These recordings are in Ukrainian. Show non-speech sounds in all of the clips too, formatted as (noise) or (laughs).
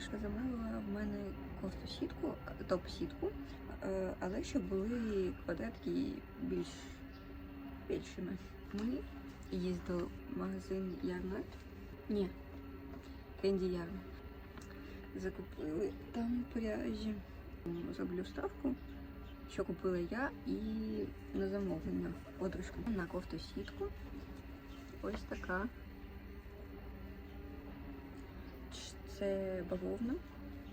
подружка замовила в мене кофту-сітку, топ-сітку, е, але щоб були квадратки більш більшими. Ми їздили в магазин Ярмарт. Ні, Кенді Ярмарт. Закупили там пряжі. Зроблю ставку, що купила я і на замовлення подружка. На кофту-сітку. Ось така. Це бавовна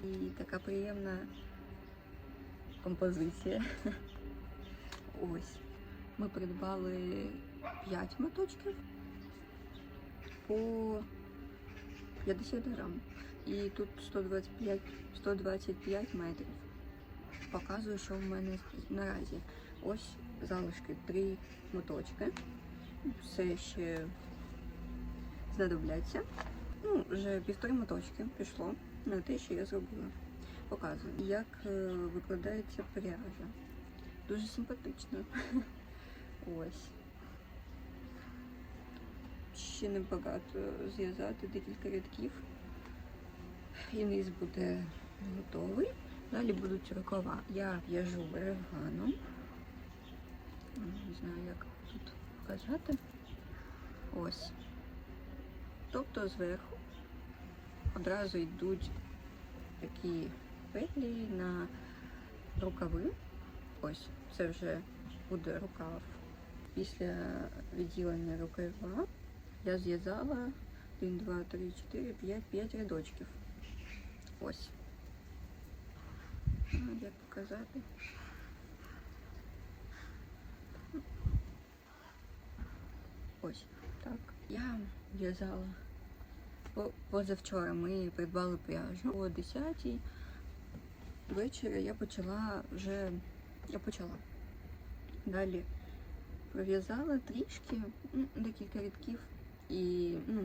і така приємна композиція. (laughs) Ось. Ми придбали 5 моточків по 50 грам. І тут 125, 125 метрів. Показую, що в мене наразі. Ось залишки 3 моточки. Все ще знадобляться. Ну, вже півтори моточки пішло на те, що я зробила. Показую, як е, викладається пряжа. Дуже симпатично. (laughs) Ось. Ще небагато зв'язати декілька рядків. І низ буде готовий. Далі будуть рукава. Я в'яжу реганом. Не знаю, як тут показати. Ось. Тобто зверху одразу йдуть такі петлі на рукави. Ось, це вже буде рукав. Після відділення рукава я зв'язала 1, 2, 3, 4, 5, 5 рядочків. Ось. Ну, Як показати? Ось так. Я в'язала позавчора. Ми придбали пряжу. О 10 вечора я почала вже. Я почала. Далі пров'язала трішки, ну, декілька рядків і ну,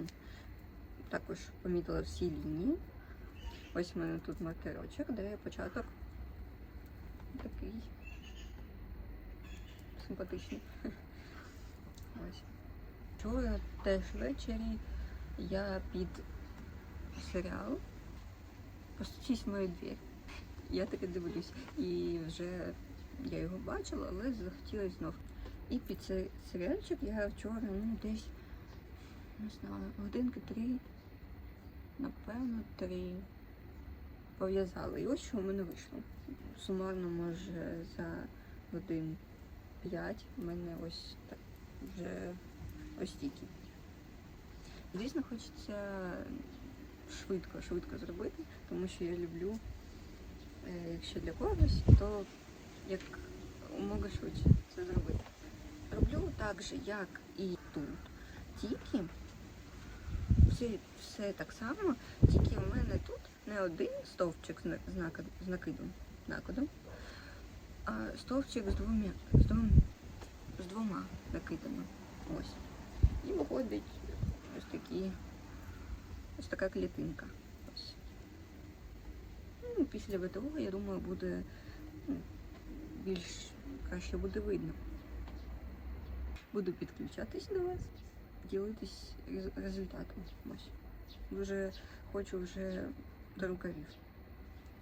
також помітила всі лінії. Ось у мене тут маркерочок, де початок такий симпатичний. (laughs) Ось. Вчора теж ввечері я під серіал постучись в мою двір. Я таки дивлюсь. І вже я його бачила, але захотілося знов. І під цей серіальчик я вчора ну, десь, не знаю, годинки три, напевно, три пов'язала. І ось що в мене вийшло. Сумарно, може, за годин п'ять в мене ось так вже ось стільки. Звісно, хочеться швидко, швидко зробити, тому що я люблю, е, якщо для когось, то як умога швидше це зробити. Роблю так же, як і тут. Тільки все, все так само, тільки в мене тут не один стовпчик з накидом, накидом, а стовпчик з двома, з двома накидами. Ось. Виходить ось такі, ось така клітинка. Ось. Ну, після ВТО, я думаю, буде ну, більш краще буде видно. Буду підключатись до вас, ділитись результатом. Ось. Дуже хочу вже до рукавів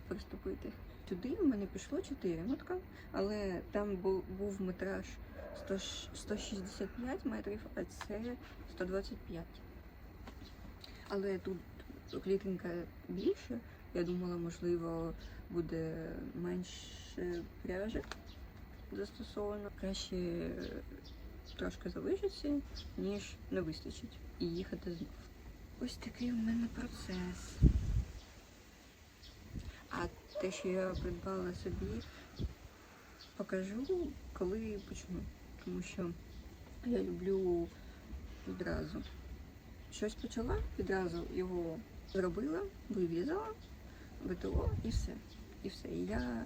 приступити. Туди в мене пішло 4 мотка, але там був, метраж 100 ш- 165 метрів, а це 125. Але тут клітинка більше. Я думала, можливо, буде менше пряжі застосовано. Краще трошки залишиться, ніж не вистачить і їхати знов. Ось такий у мене процес. А те, що я придбала собі, покажу, коли почну. Тому що я люблю відразу. Щось почала, відразу його зробила, вив'язала, ВТО і все. І все. І я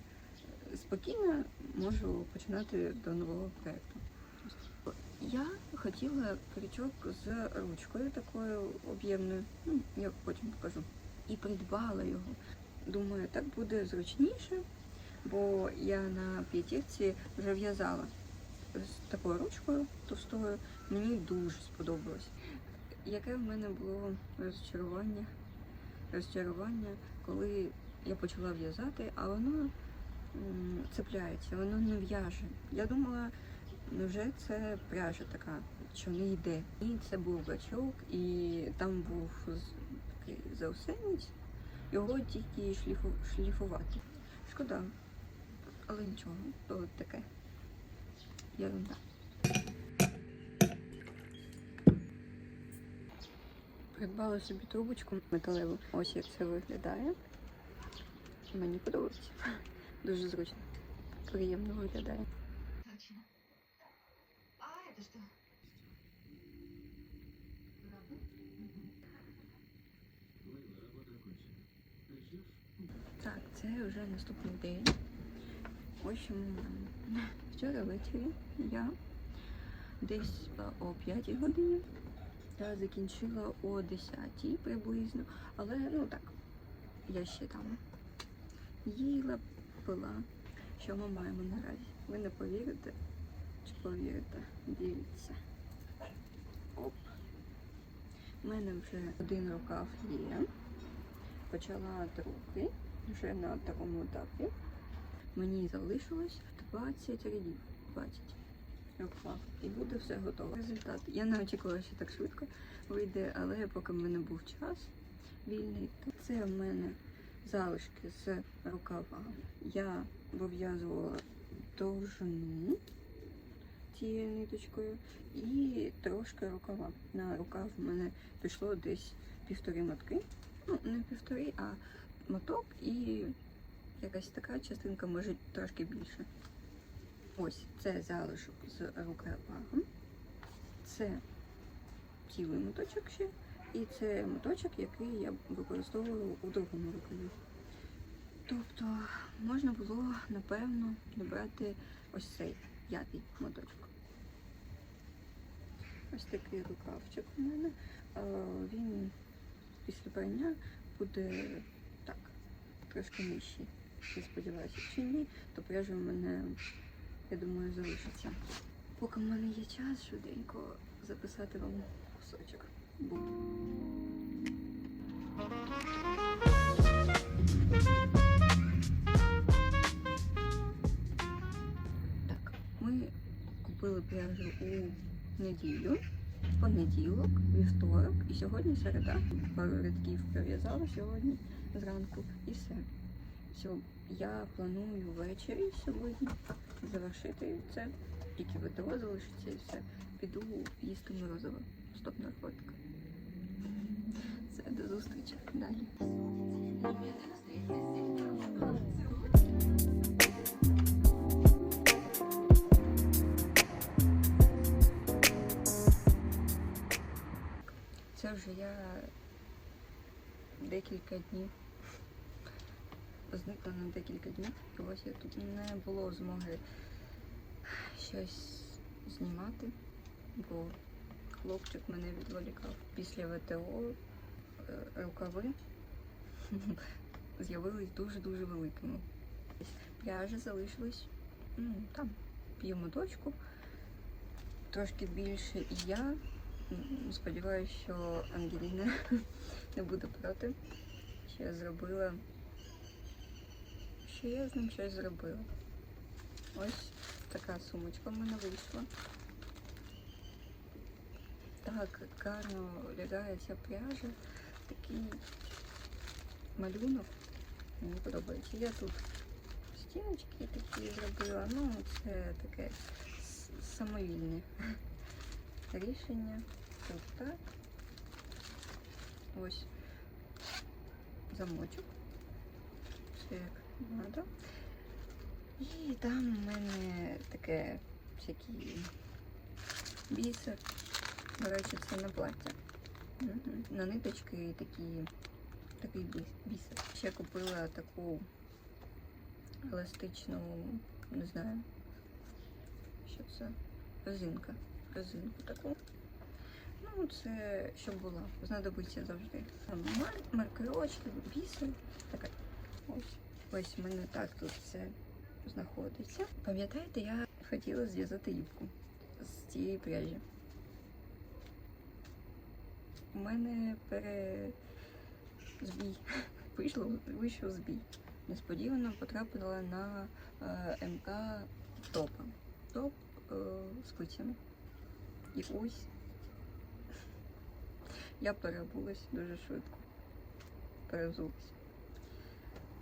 спокійно можу починати до нового проєкту. Я хотіла крючок з ручкою такою об'ємною, ну, я потім покажу. І придбала його. Думаю, так буде зручніше, бо я на п'ятірці вже в'язала з такою ручкою товстою. Мені дуже сподобалось. Яке в мене було розчарування? Розчарування коли я почала в'язати, а воно цепляється, воно не в'яже. Я думала, вже це пряжа така, що не йде. І це був бачок, і там був такий заусенець, його тільки шліфу, шліфувати. Шкода, але нічого, то таке. Ерунда. Придбала собі трубочку металеву. Ось як це виглядає. Мені подобається. Дуже зручно. Приємно виглядає. А это что? Так, це вже наступний день. Ось що ми маємо. Вчора ввечері я десь о 5 годині я закінчила о 10 приблизно, але ну так, я ще там їла, пила. Що ми маємо наразі? Ви не повірите? Чи повірите? Дивіться. Оп. У мене вже один рукав є. Почала другий, вже на такому етапі. Мені залишилось 20 рядів. 20 рукав. І буде все готово. Результат. Я не очікувала, що так швидко вийде, але поки в мене був час вільний, то це в мене залишки з рукава. Я вив'язувала довжину цією ниточкою і трошки рукава. На рукав в мене пішло десь півтори мотки. Ну, не півтори, а моток і якась така частинка, може трошки більше. Ось це залишок з рукавом. Це цілий моточок ще. І це моточок, який я використовую у другому рукаві. Тобто можна було, напевно, добрати ось цей п'ятий моточок. Ось такий рукавчик у мене. Е, Він після прання буде так, трошки нижчий. Я сподіваюся, чи ні, то пряжа в мене, я думаю, залишиться. Поки в мене є час, швиденько записати вам кусочок. Так, ми купили пряжу у неділю, понеділок, вівторок і сьогодні середа. Пару рядків пров'язала сьогодні зранку і все. Все, я планую ввечері сьогодні завершити це. Тільки ВТО залишиться і все. Піду їсти морозиво. Стоп наркотика. Все, до зустрічі. Далі. Це вже я декілька днів. Зникла на декілька днів. І ось я тут не було змоги щось знімати, бо хлопчик мене відволікав. Після ВТО е, рукави (laughs) з'явились дуже-дуже великими. Пряжа залишилась ну, там п'ємо дочку, трошки більше і я. Сподіваюся, що Ангеліна (laughs) не буде проти, що я зробила. Що я з ним щось зробила. Ось така сумочка в мене вийшла. Так гарно лягає ця пряжа. Такий малюнок. Мені подобається. Я тут стіночки такі зробила. Ну, це таке с- самовільне (laughs) рішення. Тут так. Ось замочок. Все як надо. І там у мене таке всякі бісер. До речі, це на плаття. На ниточки такі, такий бісер. Ще купила таку еластичну, не знаю, що це, резинка. Резинку таку. Ну, це щоб була. Знадобиться завжди. Маркерочки, бісер. Таке. Ось. Ось у мене так тут все знаходиться. Пам'ятаєте, я хотіла зв'язати юбку з цієї пряжі. У мене пере... збій. (laughs) вийшло, вийшов збій. Несподівано потрапила на е, МК топа. Топ е, з плицями. І ось (laughs) я перебулась дуже швидко. Перезулась.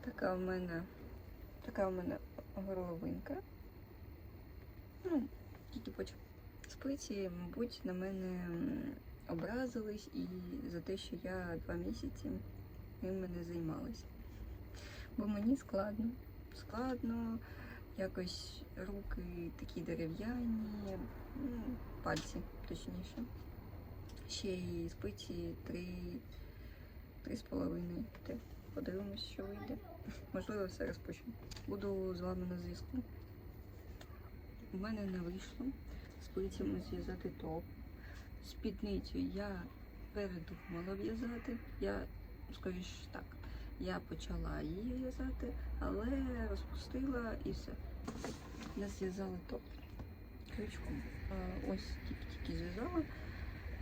Така в мене, така в мене горловинка. Ну, тільки почав. Сплиці, мабуть, на мене образились і за те, що я два місяці ними не займалася. Бо мені складно. Складно, якось руки такі дерев'яні, ну, пальці точніше. Ще й спиці три, три з половиною. Подивимось, що вийде. Можливо, все розпочну. Буду з вами на зв'язку. У мене не вийшло з плицями зв'язати топ. Спідницю я передумала в'язати. Я, скоріш так, я почала її в'язати, але розпустила і все. Я зв'язала топ крючком. Ось тільки-тільки зв'язала.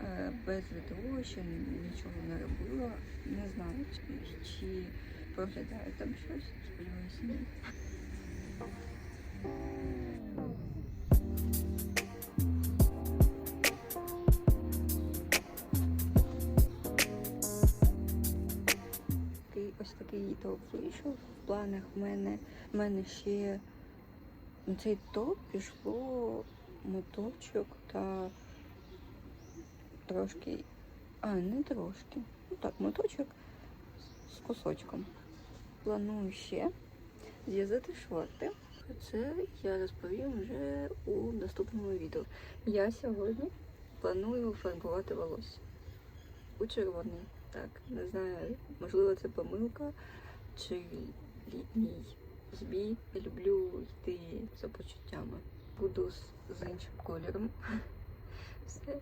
е, Без ВТО ще нічого не робила. Не знаю, чи, чи проглядає там щось. Сподіваюся, ні. Ось такий топ вийшов. В планах в мене, в мене ще на цей топ пішло моточок та трошки. А, не трошки. Ну так, моточок з кусочком. Планую ще зв'язати шорти. Це я розповім вже у наступному відео. Я сьогодні планую фарбувати волосся у червоний. Так, не знаю, можливо, це помилка чи літній збій. Я люблю йти за почуттями. Буду з, іншим кольором. (laughs) Все,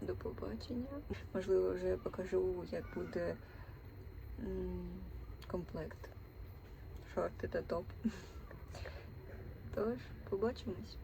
до побачення. Можливо, вже покажу, як буде комплект. Шорти та топ. (laughs) Тож, побачимось.